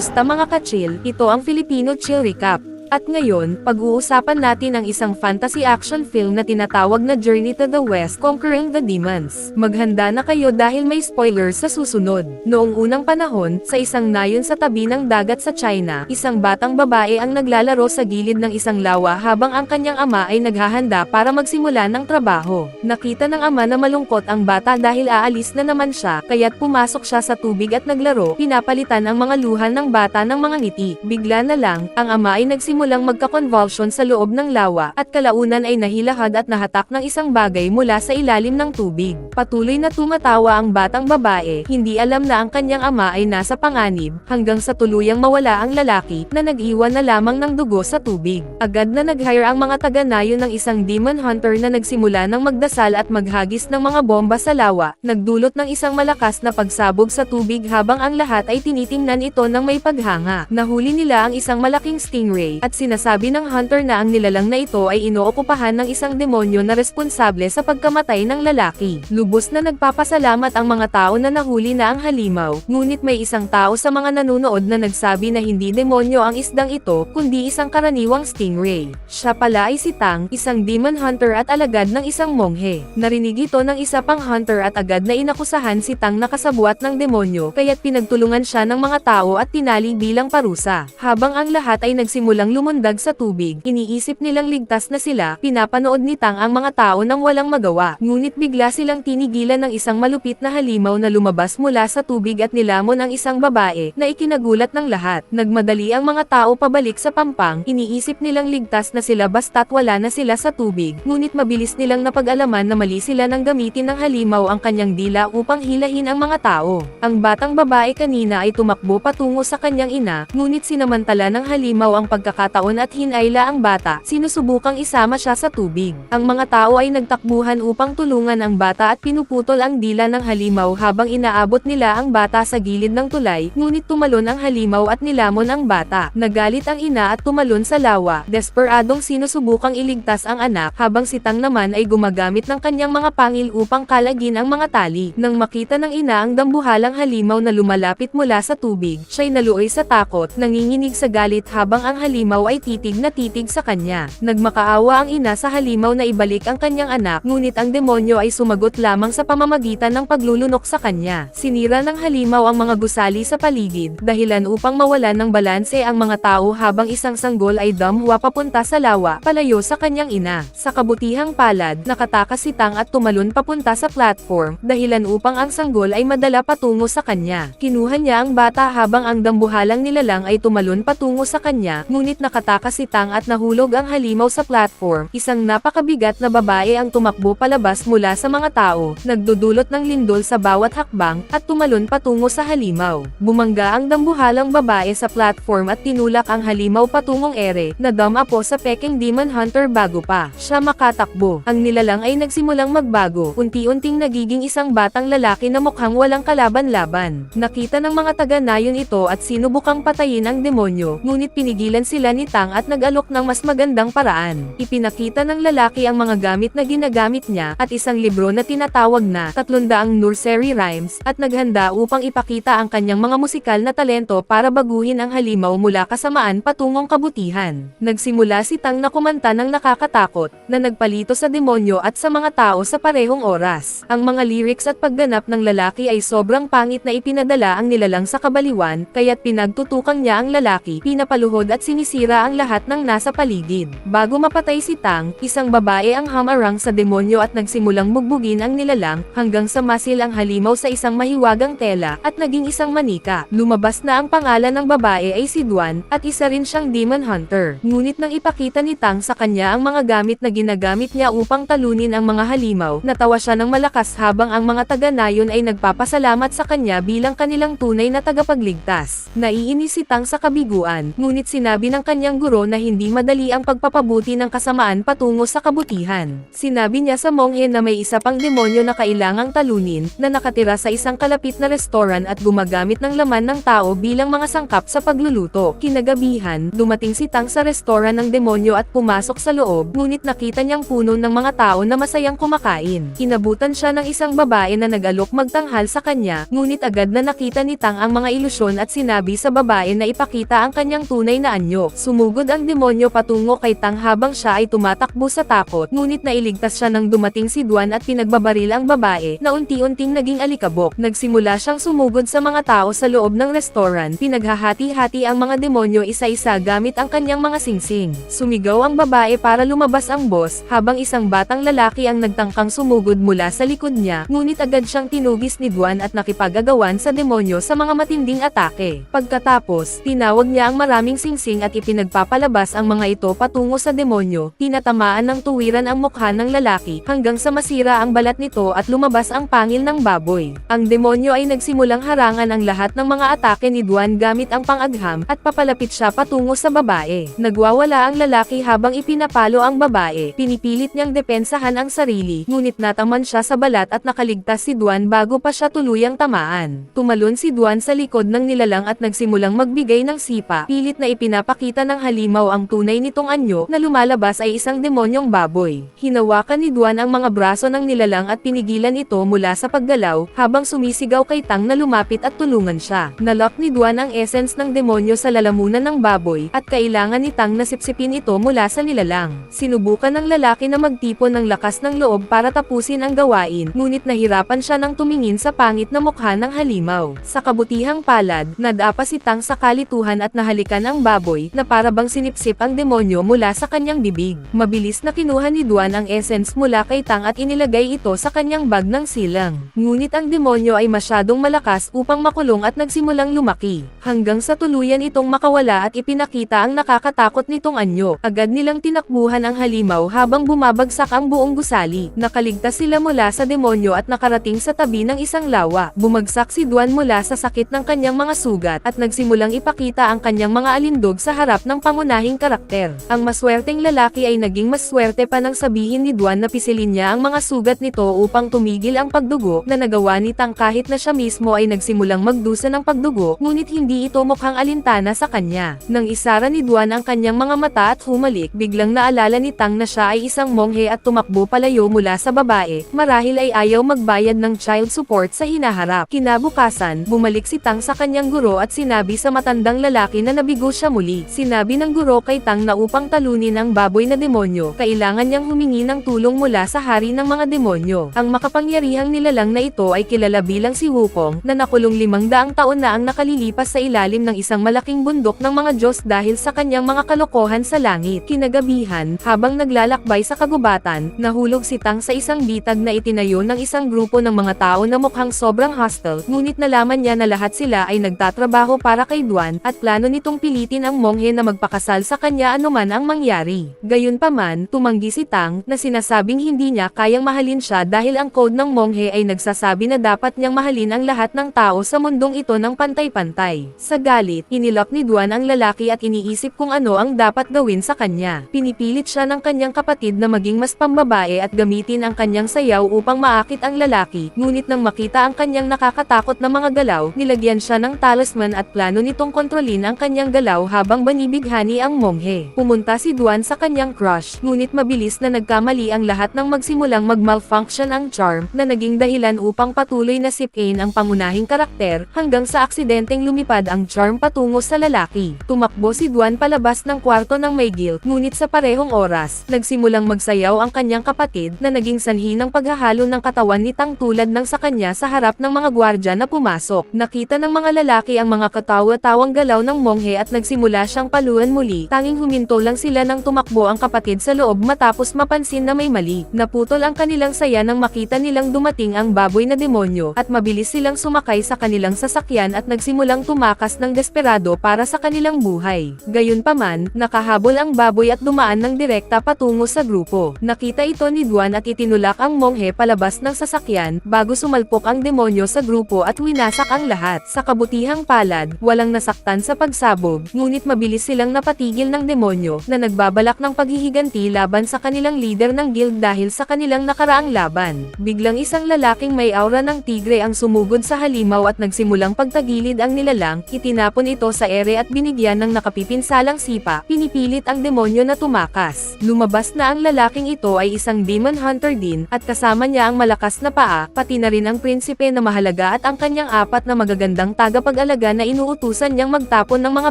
Kamusta mga kachil, ito ang Filipino Chill Recap. At ngayon, pag-uusapan natin ang isang fantasy action film na tinatawag na Journey to the West Conquering the Demons. Maghanda na kayo dahil may spoilers sa susunod. Noong unang panahon, sa isang nayon sa tabi ng dagat sa China, isang batang babae ang naglalaro sa gilid ng isang lawa habang ang kanyang ama ay naghahanda para magsimula ng trabaho. Nakita ng ama na malungkot ang bata dahil aalis na naman siya, kaya't pumasok siya sa tubig at naglaro, pinapalitan ang mga luhan ng bata ng mga ngiti. Bigla na lang, ang ama ay nagsimulang magka-convulsion sa loob ng lawa, at kalaunan ay nahilahad at nahatak ng isang bagay mula sa ilalim ng tubig. Patuloy na tumatawa ang batang babae, hindi alam na ang kanyang ama ay nasa panganib, hanggang sa tuluyang mawala ang lalaki, na nag-iwan na lamang ng dugo sa tubig. Agad na nag-hire ang mga taga-nayon ng isang demon hunter na nagsimula ng magdasal at maghagis ng mga bomba sa lawa, nagdulot ng isang malakas na pagsabog sa tubig habang ang lahat ay tinitingnan ito ng may paghanga. Nahuli nila ang isang malaking stingray, at sinasabi ng hunter na ang nilalang na ito ay inookupahan ng isang demonyo na responsable sa pagkamatay ng lalaki. Lubos na nagpapasalamat ang mga tao na nahuli na ang halimaw, ngunit may isang tao sa mga nanonood na nagsabi na hindi demonyo ang isdang ito, kundi isang karaniwang stingray. Siya pala ay si Tang, isang demon hunter at alagad ng isang monghe. Narinig ito ng isa pang hunter at agad na inakusahan si Tang na kasabwat ng demonyo, kaya't pinagtulungan siya ng mga tao at tinali bilang parusa. Habang ang lahat ay nagsimulang lumundag sa tubig, iniisip nilang ligtas na sila, pinapanood ni Tang ang mga tao nang walang magawa. Ngunit bigla silang tinigilan ng isang malupit na halimaw na lumabas mula sa tubig at nilamon ang isang babae, na ikinagulat ng lahat. Nagmadali ang mga tao pabalik sa pampang, iniisip nilang ligtas na sila basta't wala na sila sa tubig, ngunit mabilis nilang napag-alaman na mali sila nang gamitin ng halimaw ang kanyang dila upang hilahin ang mga tao. Ang batang babae kanina ay tumakbo patungo sa kanyang ina, ngunit sinamantala ng halimaw ang pagkakataon at hinayla ang bata, sinusubukang isama siya sa tubig. Ang mga tao ay nagtakbuhan upang tulungan ang bata at pinuputol ang dila ng halimaw habang inaabot nila ang bata sa gilid ng tulay, ngunit tumalon ang halimaw at nilamon ang bata. Nagalit ang ina at tumalon sa lawa, desperadong sinusubukang iligtas ang anak, habang si Tang naman ay gumagamit ng kanyang mga pangil upang kalagin ang mga tali. Nang makita ng ina ang dambuhalang halimaw na lumalapit mula sa tubig, siya'y naluoy sa takot, nanginginig sa galit habang ang halimaw ay titig na titig sa kanya. Nagmakaawa ang ina sa halimaw na ibalik ang kanyang anak, ngunit ang demonyo ay sumagot lamang sa pamamagitan ng paglulunok sa kanya. Sinira ng halimaw ang mga gusali sa paligid, dahilan upang mawalan ng balanse ang mga tao habang isang sanggol ay damwa papunta sa lawa, palayo sa kanyang ina. Sa kabutihang palad, nakatakas si Tang at tumalon papunta sa platform, dahilan upang ang sanggol ay madala patungo sa kanya. Kinuha niya ang bata habang ang dambuhalang nilalang ay tumalon patungo sa kanya, ngunit nakatakas si Tang at nahulog ang halimaw sa platform. Isang napakabigat na babae ang tumakbo palabas mula sa mga tao, nagdudulot ng lindol sa bawat hakbang, at tumalon patungo sa halimaw. Bumangga ang dambuhalang babae sa platform at tinulak ang halimaw patungong ere, na damapo sa Peking Demon Hunter bago pa siya makatakbo. Ang nilalang ay nagsimulang magbago, unti-unting nagiging isang batang lalaki na mukhang walang kalaban-laban. Nakita ng mga taga-nayon ito at sinubukang patayin ang demonyo, ngunit pinigilan sila ni Tang at nag-alok ng mas magandang paraan. Ipinakita ng lalaki ang mga gamit na ginagamit niya, at isang libro na tinatawag na 300 nursery rhymes, at naghanda upang ipakita ang kanyang mga musikal na talento para baguhin ang halimaw mula kasamaan patungong kabutihan. Nagsimula si Tang na kumanta ng nakakatakot, na nagpalito sa demonyo at sa mga tao sa parehong oras. Ang mga lyrics at pagganap ng lalaki ay sobrang pangit na ipinadala ang nilalang sa kabaliwan, kaya't pinagtutukang niya ang lalaki, pinapaluhod at sinisira ang lahat ng nasa paligid. Bago mapatay si Tang, isang babae ang hamarang sa demonyo at nagsimulang bugbugin ang nilalang, hanggang sa masil ang halimaw sa isang mahiwagang tela, at naging isang manika. Lumabas na ang pangalan ng babae ay si Duan, at isa rin siyang demon hunter. Ngunit nang ipakita ni Tang sa kanya ang mga gamit na ginagamit niya upang talunin ang mga halimaw, natawa siya ng malakas habang ang mga taga-nayon ay nagpapasalamat sa kanya bilang kanilang tunay na tagapagligtas. Naiinis si Tang sa kabiguan, ngunit sinabi ng kanyang guro na hindi madali ang pagpapabuti ng kasamaan patungo sa kabutihan. Sinabi niya sa monghe na may isa pang demonyo na kailangang talunin, na nakatira sa isang kalapit na restoran at gumagamit ng laman ng tao bilang mga sangkap sa pagluluto. Kinagabihan, dumating si Tang sa restoran ng demonyo at pumasok sa loob, ngunit nakita niyang puno ng mga tao na masayang kumakain. Kinabutan siya ng isang babae na nag-alok magtanghal sa kanya, ngunit agad na nakita ni Tang ang mga ilusyon at sinabi sa babae na ipakita ang kanyang tunay na anyo. Sumugod ang demonyo patungo kay Tang habang siya ay tumatakbo sa takot, ngunit nailigtas siya nang dumating si Duan at pinagbabaril ang babae, na unti-unting naging alikabok. Nagsimula siyang sumugod sa mga tao sa loob ng restoran, pinaghahati-hati ang mga demonyo isa-isa gamit ang kanyang mga singsing. Sumigaw ang babae para lumabas ang boss, habang isang batang lalaki ang nagtangkang sumugod mula sa likod niya, ngunit agad siyang tinugis ni Duan at nakipagagawan sa demonyo sa mga matinding atake. Pagkatapos, tinawag niya ang maraming singsing at ipinagpapalabas ang mga ito patungo sa demonyo, tinatamaan ng tuwiran ang mukha ng lalaki, hanggang sa masira ang balat nito at lumabas ang pangil ng baboy. Ang demonyo ay nagsimulang harangan ang lahat ng mga atake ni Duan gamit ang pangagham, at papalapit siya patungo sa babae. Nagwawala ang lalaki habang ipinapalo ang babae, pinipilit niyang depensahan ang sarili, ngunit nataman siya sa balat at nakaligtas si Duan bago pa siya tuluyang tamaan. Tumalon si Duan sa likod ng nilalang at nagsimulang magbigay ng sipa, pilit na ipinapakita ng halimaw ang tunay nitong anyo, na lumalabas ay isang demonyong baboy. Hinawakan ni Duan ang mga braso ng nilalang at pinigilan ito mula sa paggalaw, habang sumisigaw kay Tang na lumapit at tulungan siya. Nalock ni Duan ang essence ng demonyo sa lalamunan ng baboy, at kailangan ni Tang na sipsipin ito mula sa nilalang. Sinubukan ng lalaki na magtipon ng lakas ng loob para tapusin ang gawain, ngunit nahirapan siya ng tumingin sa pangit na mukha ng halimaw. Sa kabutihang palad, nadapa si Tang sa kalituhan at nahalikan ang baboy, na para bang sinipsip ang demonyo mula sa kanyang bibig. Mabilis na kinuha ni Duan ang essence mula kay Tang at inilagay ito sa kanyang bag ng silang. Ngunit ang demonyo ay masyadong malakas upang makulong at nagsimulang lumaki. Hanggang sa tuluyan itong makawala at ipinakita ang nakakatakot nitong anyo. Agad nilang tinakbuhan ang halimaw habang bumabagsak ang buong gusali. Nakaligtas sila mula sa demonyo at nakarating sa tabi ng isang lawa. Bumagsak si Duan mula sa sakit ng kanyang mga sugat at nagsimulang ipakita ang kanyang mga alindog sa harap ng pangunahing karakter. Ang maswerteng lalaki ay naging mas swerte pa nang sabihin ni Duan na pisilin niya ang mga sugat nito upang tumigil ang pagdugo na nagawa ni Tang kahit na siya mismo ay nagsimulang magdusa ng pagdugo, ngunit hindi ito mukhang alintana sa kanya. Nang isara ni Duan ang kanyang mga mata at humalik, biglang naalala ni Tang na siya ay isang monghe at tumakbo palayo mula sa babae, marahil ay ayaw magbayad ng child support sa hinaharap. Kinabukasan, bumalik si Tang sa kanyang guro at sinabi sa matandang lalaki na nabigo siya muli. Sinabi ng guro kay Tang na upang talunin ang baboy na demonyo, kailangan niyang humingi ng tulong mula sa hari ng mga demonyo. Ang makapangyarihang nilalang na ito ay kilala bilang si Wukong, na nakulong limang daang taon na ang nakalilipas sa ilalim ng isang malaking bundok ng mga Diyos dahil sa kanyang mga kalokohan sa langit. Kinagabihan, habang naglalakbay sa kagubatan, nahulog si Tang sa isang bitag na itinayo ng isang grupo ng mga tao na mukhang sobrang hostile, ngunit nalaman niya na lahat sila ay nagtatrabaho para kay Duan, at plano nitong pilitin ang monghe na magpakasal sa kanya anuman ang mangyari. Gayunpaman, tumanggi si Tang, na sinasabing hindi niya kayang mahalin siya dahil ang code ng monghe ay nagsasabi na dapat niyang mahalin ang lahat ng tao sa mundong ito ng pantay-pantay. Sa galit, inilok ni Duan ang lalaki at iniisip kung ano ang dapat gawin sa kanya. Pinipilit siya ng kanyang kapatid na maging mas pambabae at gamitin ang kanyang sayaw upang maakit ang lalaki, ngunit nang makita ang kanyang nakakatakot na mga galaw, nilagyan siya ng talisman at plano nitong kontrolin ang kanyang galaw habang banibighani ang monghe. Pumunta si Duan sa kanyang crush, ngunit mabilis na nagkamali ang lahat ng magsimulang mag-malfunction ang charm, na naging dahilan upang patuloy na sipain ang pangunahing karakter, hanggang sa aksidenteng lumipad ang charm patungo sa lalaki. Tumakbo si Duan palabas ng kwarto ng may guilt, ngunit sa parehong oras, nagsimulang magsayaw ang kanyang kapatid, na naging sanhi ng paghahalo ng katawan ni Tang tulad ng sa kanya sa harap ng mga gwardya na pumasok. Nakita ng mga lalaki ang mga katawa-tawang galaw ng monghe at nagsimula siyang paluan muli, tanging huminto lang sila nang tumakbo ang kapatid sa loob matapos mapansin na may mali. Naputol ang kanilang saya nang makita nilang dumating ang baboy na demonyo, at mabilis silang sumakay sa kanilang sasakyan at nagsimulang tumakas ng desperado para sa kanilang buhay. Gayunpaman, nakahabol ang baboy at dumaan ng direkta patungo sa grupo. Nakita ito ni Duan at itinulak ang monghe palabas ng sasakyan, bago sumalpok ang demonyo sa grupo at winasak ang lahat. Sa kabutihang palad, walang nasaktan sa pagsabog, ngunit mabilis silang napatigil ng demonyo na nagbabalak ng paghihiganti laban sa kanilang leader ng guild dahil sa kanilang nakaraang laban. Biglang isang lalaking may aura ng tigre ang sumugod sa halimaw at nagsimulang pagtagilid ang nilalang, itinapon ito sa ere at binigyan ng nakapipinsalang sipa, pinipilit ang demonyo na tumakas. Lumabas na ang lalaking ito ay isang demon hunter din, at kasama niya ang malakas na paa, pati na rin ang prinsipe na mahalaga at ang kanyang apat na magagandang tagapag-alaga na inuutusan niyang magtapon ng mga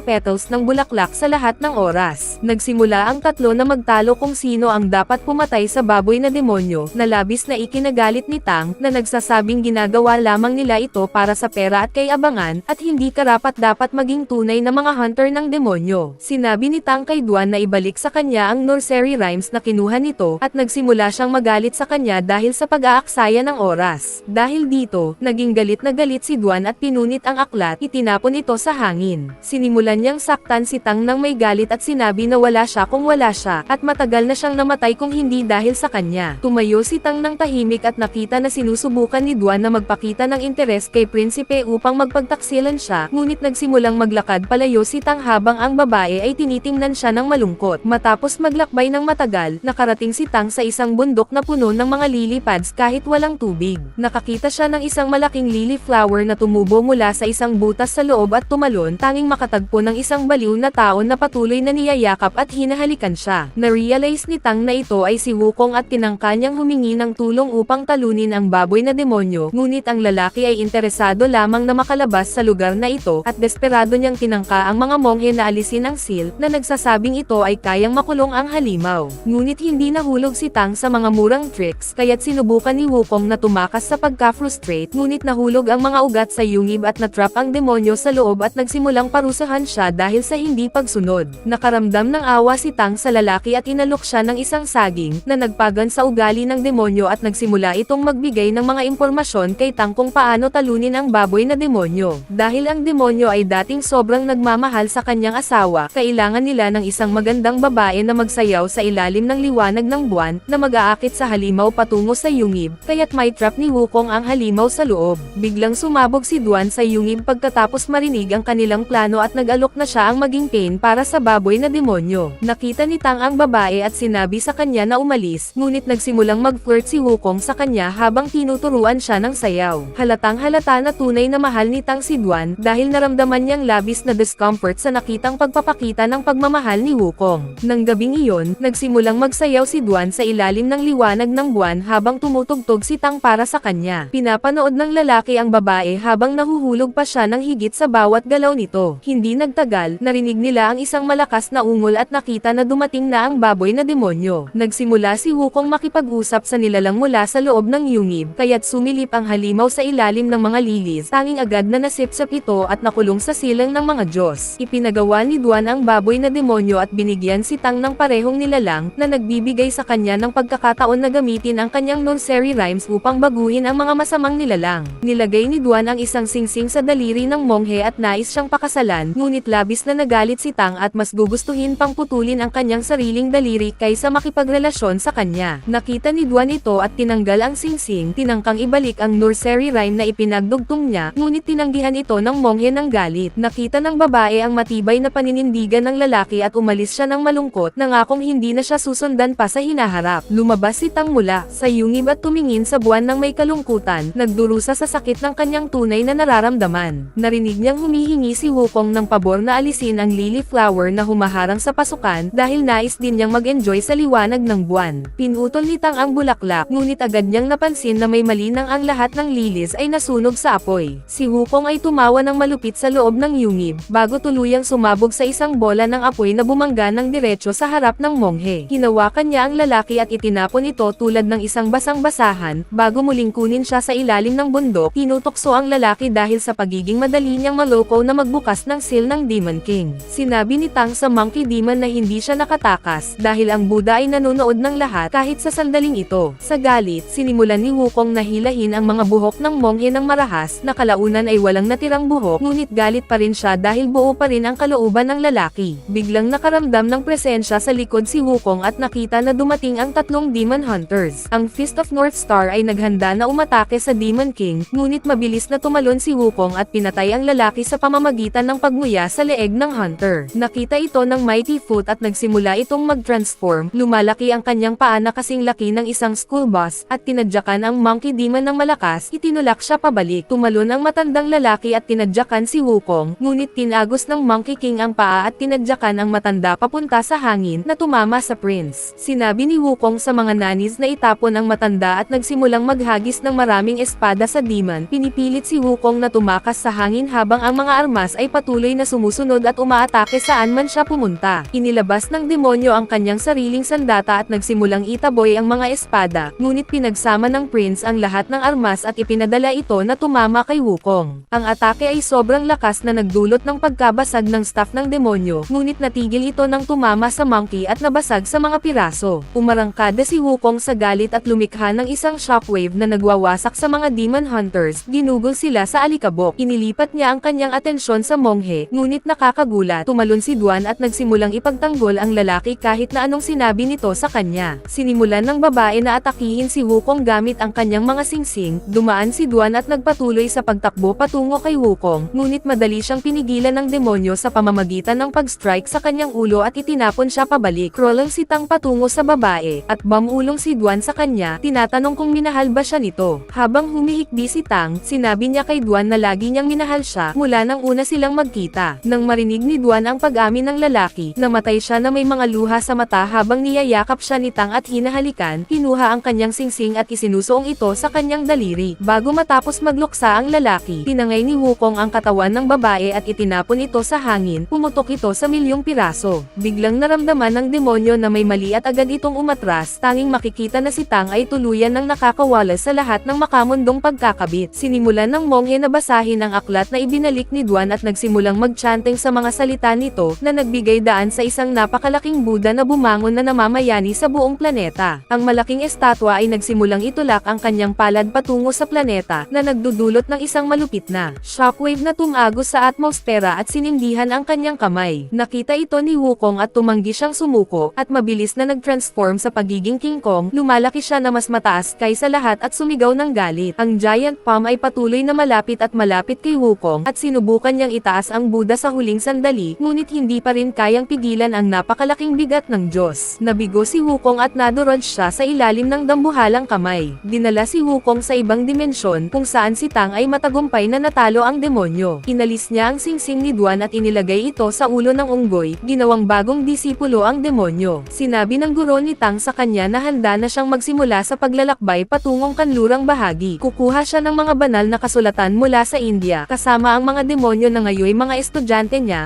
petals ng bulaklak sa lahat ng oras. Nagsimula ang tatlo na magtalo kung sino ang dapat pumatay sa baboy na demonyo, na labis na ikinagalit ni Tang, na nagsasabing ginagawa lamang nila ito para sa pera at kay abangan, at hindi karapat dapat maging tunay na mga hunter ng demonyo. Sinabi ni Tang kay Duan na ibalik sa kanya ang nursery rhymes na kinuha nito, at nagsimula siyang magalit sa kanya dahil sa pag-aaksaya ng oras. Dahil dito, naging galit na galit si Duan at pinunit ang aklat, itinapon ito sa hangin. Sinimulan niyang saktan si Tang nang may galit at sinabi na wala siya kung wala siya, at matagal na siyang namatay kung hindi dahil sa kanya. Tumayo si Tang ng tahimik at nakita na sinusubukan ni Duan na magpakita ng interes kay prinsipe upang magpagtaksilan siya, ngunit nagsimulang maglakad palayo si Tang habang ang babae ay tinitingnan siya ng malungkot. Matapos maglakbay ng matagal, nakarating si Tang sa isang bundok na puno ng mga lily pads kahit walang tubig. Nakakita siya ng isang malaking lily flower na tumubo mula sa isang butas sa loob at tumalon, tanging makatagpo ng isang baliw na tao na patuloy na niyayakap at hinahalikan siya. Na-realize ni Tang na ito ay si Wukong at tinangka niyang humingi ng tulong upang talunin ang baboy na demonyo, ngunit ang lalaki ay interesado lamang na makalabas sa lugar na ito, at desperado niyang tinangka ang mga monghe na alisin ang seal, na nagsasabing ito ay kayang makulong ang halimaw. Ngunit hindi nahulog si Tang sa mga murang tricks, kaya't sinubukan ni Wukong na tumakas sa pagka-frustrate, ngunit nahulog ang mga ugat sa yungib at natrap ang demonyo sa loob at nagsimulang parusahan siya dahil sa hindi pagsunod. Nakaramdam ng awa si Tang sa lalaki at inalok siya ng isang saging, na nagpagan sa ugali ng demonyo at nagsimula itong magbigay ng mga impormasyon kay Tang kung paano talunin ang baboy na demonyo. Dahil ang demonyo ay dating sobrang nagmamahal sa kanyang asawa, kailangan nila ng isang magandang babae na magsayaw sa ilalim ng liwanag ng buwan, na mag-aakit sa halimaw patungo sa yungib, kaya't may trap ni Wukong ang halimaw sa loob. Biglang sumabog si Duan sa yungib pagkatapos marinig ang kanilang plano at nag-alok na siya ang maging pain para sa baboy na demonyo. Nakita ni Tang ang babae at sinabi sa kanya na umalis, ngunit nagsimulang mag-flirt si Wukong sa kanya habang tinuturuan siya ng sayaw. Halatang halata na tunay na mahal ni Tang si Duan dahil naramdaman niyang labis na discomfort sa nakitang pagpapakita ng pagmamahal ni Wukong. Nang gabing iyon, nagsimulang magsayaw si Duan sa ilalim ng liwanag ng buwan habang tumutugtog si Tang para sa kanya. Pinapanood ng lalaki ang babae habang nahuhulog pa siya ng higit sa bawat galaw nito. Hindi nagtagal, narinig nila ang isang malakas na ungol at nakita na dumating na ang baboy na demonyo. Nagsimula si Wukong makipag-usap sa nilalang mula sa loob ng yungib, kaya't sumilip ang halimaw sa ilalim ng mga lilis, tanging agad na nasipsap ito at nakulong sa silang ng mga Diyos. Ipinagawa ni Duan ang baboy na demonyo at binigyan si Tang ng parehong nilalang, na nagbibigay sa kanya ng pagkakataon na gamitin ang kanyang nursery rhymes upang baguhin ang mga masamang nilalang. Nilagay ni Duan ang isang singsing sa daliri ng monghe at nais siyang pakasalan, ngunit labis na nagalit si Tang at mas gugustuhin pang putulin ang kanyang sariling daliri kaysa makipagrelasyon sa kanya. Nakita ni Duan ito at tinanggal ang singsing, tinangkang ibalik ang nursery rhyme na ipinagdugtong niya, ngunit tinanggihan ito ng monghe ng galit. Nakita ng babae ang matibay na paninindigan ng lalaki at umalis siya ng malungkot, nangakong hindi na siya susundan pa sa hinaharap. Lumabas si Tang mula sa yungib at tumingin sa buwan ng may kalungkutan, nagdurusa sa sakit ng kanyang tunay na nararamdaman. Narinig niyang humihingi si Wukong ng pabor na alisin ang lily flower na humaharang sa pasukan dahil nais din niyang mag-enjoy sa liwanag ng buwan. Pinutol ni Tang ang bulaklak, ngunit agad niyang napansin na may mali nang ang lahat ng lilis ay nasunog sa apoy. Si Wukong ay tumawa ng malupit sa loob ng yungib, bago tuluyang sumabog sa isang bola ng apoy na bumangga ng diretso sa harap ng monghe. Hinawakan niya ang lalaki at itinapon ito tulad ng isang basang-basahan, bago muling kunin siya sa ilalim ng bundok, tinutokso ang lalaki dahil sa pagiging madali niyang maloko na magbukas ng seal ng Demon King. Sinabi ni Tang sa Monkey Demon na hindi siya nakatakas, dahil ang Buddha ay nanonood ng lahat kahit sa sandaling ito. Sa galit, sinimulan ni Wukong na hilahin ang mga buhok ng monghe ng marahas, na kalaunan ay walang natirang buhok, ngunit galit pa rin siya dahil buo pa rin ang kalooban ng lalaki. Biglang nakaramdam ng presensya sa likod si Wukong at nakita na dumating ang tatlong Demon Hunters. Ang Fist of North Star ay naghanda na umatake sa Demon King, ngunit mabilis na tumalon si Wukong at pinatay ang lalaki sa pamamagitan ng pagmuya sa leeg ng Hunter. Hunter. Nakita ito ng Mighty Foot at nagsimula itong mag-transform, lumalaki ang kanyang paa na kasing laki ng isang school bus, at tinadyakan ang Monkey Demon ng malakas, itinulak siya pabalik. Tumalon ang matandang lalaki at tinadyakan si Wukong, ngunit tinagos ng Monkey King ang paa at tinadyakan ang matanda papunta sa hangin, na tumama sa prince. Sinabi ni Wukong sa mga nanis na itapon ang matanda at nagsimulang maghagis ng maraming espada sa demon, pinipilit si Wukong na tumakas sa hangin habang ang mga armas ay patuloy na sumusunod at umaatake saan man siya pumunta. Inilabas ng demonyo ang kanyang sariling sandata at nagsimulang itaboy ang mga espada, ngunit pinagsama ng prince ang lahat ng armas at ipinadala ito na tumama kay Wukong. Ang atake ay sobrang lakas na nagdulot ng pagkabasag ng staff ng demonyo, ngunit natigil ito nang tumama sa monkey at nabasag sa mga piraso. Umarangkada si Wukong sa galit at lumikha ng isang shockwave na nagwawasak sa mga demon hunters, ginugol sila sa alikabok. Inilipat niya ang kanyang atensyon sa monghe, ngunit nakakagulat, tumalon si Duan at nagsimulang ipagtanggol ang lalaki kahit na anong sinabi nito sa kanya. Sinimulan ng babae na atakihin si Wukong gamit ang kanyang mga singsing, dumaan si Duan at nagpatuloy sa pagtakbo patungo kay Wukong, ngunit madali siyang pinigilan ng demonyo sa pamamagitan ng pag-strike sa kanyang ulo at itinapon siya pabalik. Crawling si Tang patungo sa babae, at bamulong si Duan sa kanya, tinatanong kung minahal ba siya nito. Habang humihikbi si Tang, sinabi niya kay Duan na lagi niyang minahal siya, mula nang una silang magkita. Nang marinig ni Duan ang pag-amin ng lalaki, namatay siya na may mga luha sa mata habang niyayakap siya ni Tang at hinahalikan, kinuha ang kanyang singsing at isinusuong ito sa kanyang daliri. Bago matapos magluksa ang lalaki, tinangay ni Wukong ang katawan ng babae at itinapon ito sa hangin, pumutok ito sa milyong piraso. Biglang naramdaman ng demonyo na may mali at agad itong umatras, tanging makikita na si Tang ay tuluyan ng nakakawalas sa lahat ng makamundong pagkakabit. Sinimulan ng monghe na basahin ang aklat na ibinalik ni Duan at nagsimulang magchanting sa mga salita nito, na nagbigay daan sa isang napakalaking Buddha na bumangon na namamayani sa buong planeta. Ang malaking estatwa ay nagsimulang itulak ang kanyang palad patungo sa planeta, na nagdudulot ng isang malupit na shockwave na tumagos sa atmosfera at sinindihan ang kanyang kamay. Nakita ito ni Wukong at tumanggi siyang sumuko, at mabilis na nag-transform sa pagiging King Kong, lumalaki siya na mas mataas kaysa lahat at sumigaw ng galit. Ang giant palm ay patuloy na malapit at malapit kay Wukong, at sinubukan niyang itaas ang Buddha sa huling sandali, ngunit hindi pa rin kayang pigilan ang napakalaking bigat ng Diyos. Nabigo si Wukong at nadurod siya sa ilalim ng dambuhalang kamay. Dinala si Wukong sa ibang dimensyon kung saan si Tang ay matagumpay na natalo ang demonyo. Inalis niya ang singsing ni Duan at inilagay ito sa ulo ng unggoy, ginawang bagong disipulo ang demonyo. Sinabi ng guro ni Tang sa kanya na handa na siyang magsimula sa paglalakbay patungong kanlurang bahagi. Kukuha siya ng mga banal na kasulatan mula sa India, kasama ang mga demonyo na ngayoy mga estudyante niya,